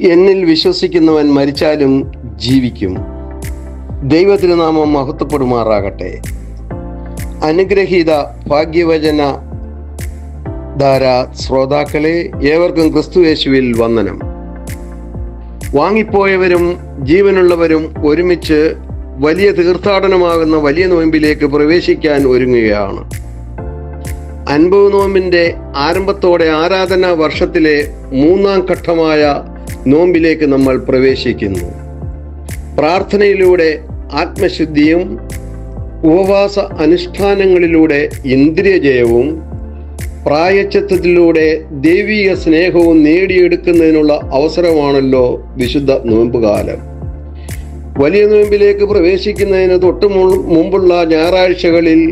എന്നിൽ വിശ്വസിക്കുന്നവൻ മരിച്ചാലും ജീവിക്കും. ദൈവത്തിരുനാമം മഹത്വപ്പെടുമാറാകട്ടെ. അനുഗ്രഹീത ഭാഗ്യവചന ധാര ശ്രോതാക്കളെ ഏവർക്കും ക്രിസ്തുയേശുവിൽ വന്ദനം. വാങ്ങിപ്പോയവരും ജീവനുള്ളവരും ഒരുമിച്ച് വലിയ തീർത്ഥാടനമാകുന്ന വലിയ നോയമ്പിലേക്ക് പ്രവേശിക്കാൻ ഒരുങ്ങുകയാണ്. അൻപത് നോമ്പിന്റെ ആരംഭത്തോടെ ആരാധന വർഷത്തിലെ മൂന്നാം ഘട്ടമായ നോമ്പിലേക്ക് നമ്മൾ പ്രവേശിക്കുന്നു. പ്രാർത്ഥനയിലൂടെ ആത്മശുദ്ധിയും ഉപവാസ അനുഷ്ഠാനങ്ങളിലൂടെ ഇന്ദ്രിയജയവും പ്രായച്ചത്വത്തിലൂടെ ദൈവിക സ്നേഹവും നേടിയെടുക്കുന്നതിനുള്ള അവസരമാണല്ലോ വിശുദ്ധ നോമ്പുകാലം. വലിയ നോമ്പിലേക്ക് പ്രവേശിക്കുന്നതിന് തൊട്ടു മുമ്പുള്ള ഞായറാഴ്ചകളിൽ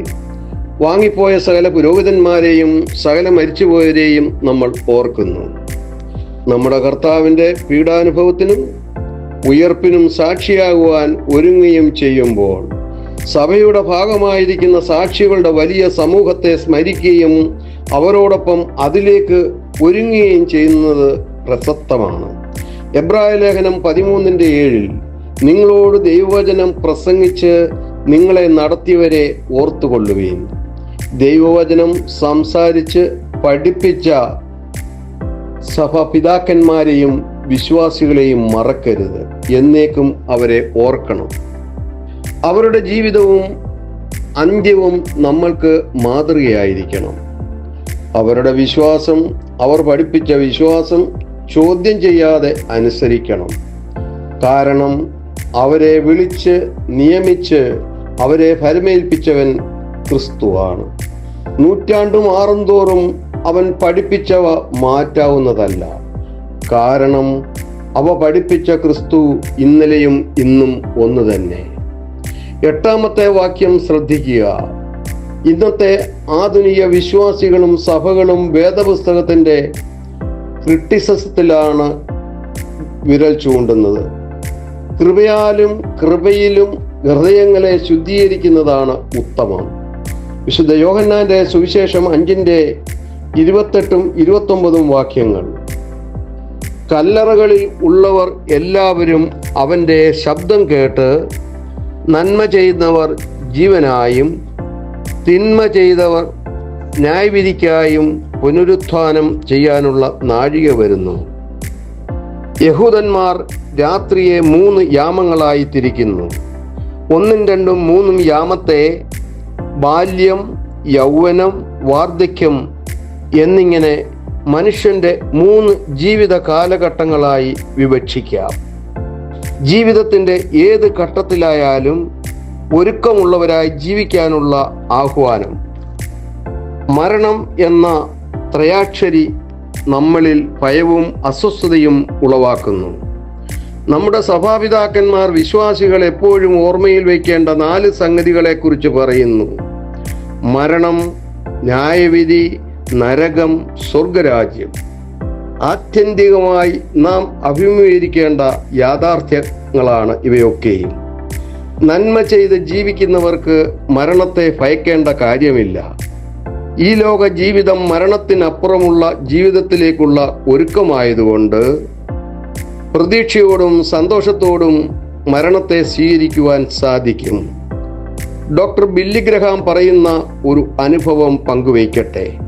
വാങ്ങിപ്പോയ സകല പുരോഹിതന്മാരെയും സകല മരിച്ചുപോയവരെയും നമ്മൾ ഓർക്കുന്നു. നമ്മുടെ കർത്താവിന്റെ പീഡാനുഭവത്തിനും ഉയർപ്പിനും സാക്ഷിയാകുവാൻ ഒരുങ്ങുകയും ചെയ്യുമ്പോൾ സഭയുടെ ഭാഗമായിരിക്കുന്ന സാക്ഷികളുടെ വലിയ സമൂഹത്തെ സ്മരിക്കുകയും അവരോടൊപ്പം അതിലേക്ക് ഒരുങ്ങുകയും ചെയ്യുന്നത് പ്രസക്തമാണ്. എബ്രായ ലേഖനം പതിമൂന്നിന്റെ ഏഴിൽ നിങ്ങളോട് ദൈവവചനം പ്രസംഗിച്ച് നിങ്ങളെ നടത്തിയവരെ ഓർത്തുകൊള്ളുകയും ദൈവവചനം സംസാരിച്ച് പഠിപ്പിച്ച സഭാപിതാക്കന്മാരെയും വിശ്വാസികളെയും മറക്കരുത്. എന്നേക്കും അവരെ ഓർക്കണം. അവരുടെ ജീവിതവും അന്ത്യവും നമ്മൾക്ക് മാതൃകയായിരിക്കണം. അവരുടെ വിശ്വാസം അവർ പഠിപ്പിച്ച വിശ്വാസം ചോദ്യം ചെയ്യാതെ അനുസരിക്കണം. കാരണം അവരെ വിളിച്ച് നിയമിച്ച് അവരെ ഫരമേൽപ്പിച്ചവൻ ക്രിസ്തുവാണ് നൂറ്റാണ്ടും മാറും തോറും അവൻ പഠിപ്പിച്ചവ മാറ്റാവുന്നതല്ല. കാരണം അവ പഠിപ്പിച്ച ക്രിസ്തു ഇന്നലെയും ഇന്നും ഒന്ന് തന്നെ. എട്ടാമത്തെ വാക്യം ശ്രദ്ധിക്കുക. ഇന്നത്തെ ആധുനിക വിശ്വാസികളും സഭകളും വേദപുസ്തകത്തിന്റെ ക്രിട്ടിസത്തിലാണ് വിരൽ ചൂണ്ടുന്നത്. കൃപയാലും കൃപയിലും ഹൃദയങ്ങളെ ശുദ്ധീകരിക്കുന്നതാണ് ഉത്തമം. വിശുദ്ധ യോഹന്നാന്റെ സുവിശേഷം അഞ്ചിന്റെ ഇരുപത്തെട്ടും ഇരുപത്തൊമ്പതും വാക്യങ്ങൾ. കല്ലറകളിൽ ഉള്ളവർ എല്ലാവരും അവന്റെ ശബ്ദം കേട്ട് നന്മ ചെയ്യുന്നവർ ജീവനായും തിന്മ ചെയ്തവർ ന്യായവിധിക്കായും പുനരുത്ഥാനം ചെയ്യാനുള്ള നാഴിക വരുന്നു. യഹൂദന്മാർ രാത്രിയെ മൂന്ന് യാമങ്ങളായി തിരിക്കുന്നു ഒന്നും രണ്ടും മൂന്നും യാമത്തെ ബാല്യം യൗവനം വാർദ്ധക്യം എന്നിങ്ങനെ മനുഷ്യന്റെ മൂന്ന് ജീവിത കാലഘട്ടങ്ങളായി വിവക്ഷിക്കാം. ജീവിതത്തിന്റെ ഏത് ഘട്ടത്തിലായാലും ഒരുക്കമുള്ളവരായി ജീവിക്കാനുള്ള ആഹ്വാനം. മരണം എന്ന ത്രയാക്ഷരി നമ്മളിൽ ഭയവും അസ്വസ്ഥതയും ഉളവാക്കുന്നു. നമ്മുടെ സഭാപിതാക്കന്മാർ വിശ്വാസികൾ എപ്പോഴും ഓർമ്മയിൽ വയ്ക്കേണ്ട നാല് സംഗതികളെക്കുറിച്ച് പറയുന്നു. മരണം ന്യായവിധി നരകം സ്വർഗരാജ്യം. ആത്യന്തികമായി നാം അഭിമുഖീകരിക്കേണ്ട യാഥാർത്ഥ്യങ്ങളാണ് ഇവയൊക്കെയും നന്മ ചെയ്ത് ജീവിക്കുന്നവർക്ക് മരണത്തെ ഭയക്കേണ്ട കാര്യമില്ല. ഈ ലോക ജീവിതം മരണത്തിനപ്പുറമുള്ള ജീവിതത്തിലേക്കുള്ള ഒരുക്കമായതുകൊണ്ട് പ്രതീക്ഷയോടും സന്തോഷത്തോടും മരണത്തെ സ്വീകരിക്കുവാൻ സാധിക്കും. ഡോക്ടർ ബില്ലിഗ്രഹാം പറയുന്ന ഒരു അനുഭവം പങ്കുവയ്ക്കട്ടെ.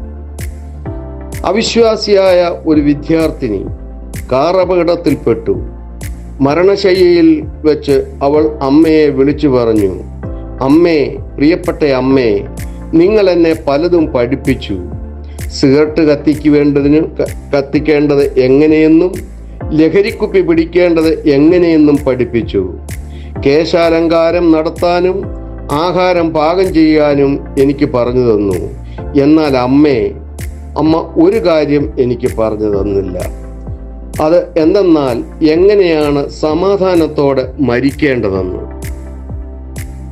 അവിശ്വാസിയായ ഒരു വിദ്യാർത്ഥിനി കാർ അപകടത്തിൽപ്പെട്ടു മരണശയ്യയിൽ വെച്ച് അവൾ അമ്മയെ വിളിച്ചു പറഞ്ഞു അമ്മേ പ്രിയപ്പെട്ട അമ്മേ നിങ്ങൾ എന്നെ പലതും പഠിപ്പിച്ചു. സിഗരറ്റ് കത്തിക്കുവേണ്ടതിന് വേണ്ടതിന് കത്തിക്കേണ്ടത് എങ്ങനെയെന്നും ലഹരിക്കുപ്പി പിടിക്കേണ്ടത് എങ്ങനെയെന്നും പഠിപ്പിച്ചു. കേശാലങ്കാരം നടത്താനും ആഹാരം പാകം ചെയ്യാനും എനിക്ക് പറഞ്ഞു തന്നു. എന്നാൽ അമ്മേ അമ്മ ഒരു കാര്യം എനിക്ക് പറഞ്ഞു തന്നില്ല. അത് എന്തെന്നാൽ എങ്ങനെയാണ് സമാധാനത്തോടെ മരിക്കേണ്ടതെന്ന്.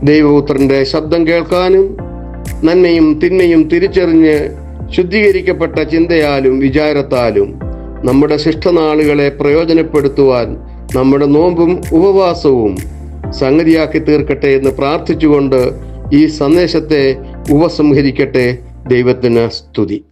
ദൈവപുത്രന്റെ ശബ്ദം കേൾക്കാനും നന്മയും തിന്മയും തിരിച്ചറിഞ്ഞ് ശുദ്ധീകരിക്കപ്പെട്ട ചിന്തയാലും വിചാരത്താലും നമ്മുടെ ശിഷ്ടനാളുകളെ പ്രയോജനപ്പെടുത്തുവാൻ നമ്മുടെ നോമ്പും ഉപവാസവും സംഗതിയാക്കി തീർക്കട്ടെ എന്ന് പ്രാർത്ഥിച്ചുകൊണ്ട് ഈ സന്ദേശത്തെ ഉപസംഹരിക്കട്ടെ. ദൈവത്തിന് സ്തുതി.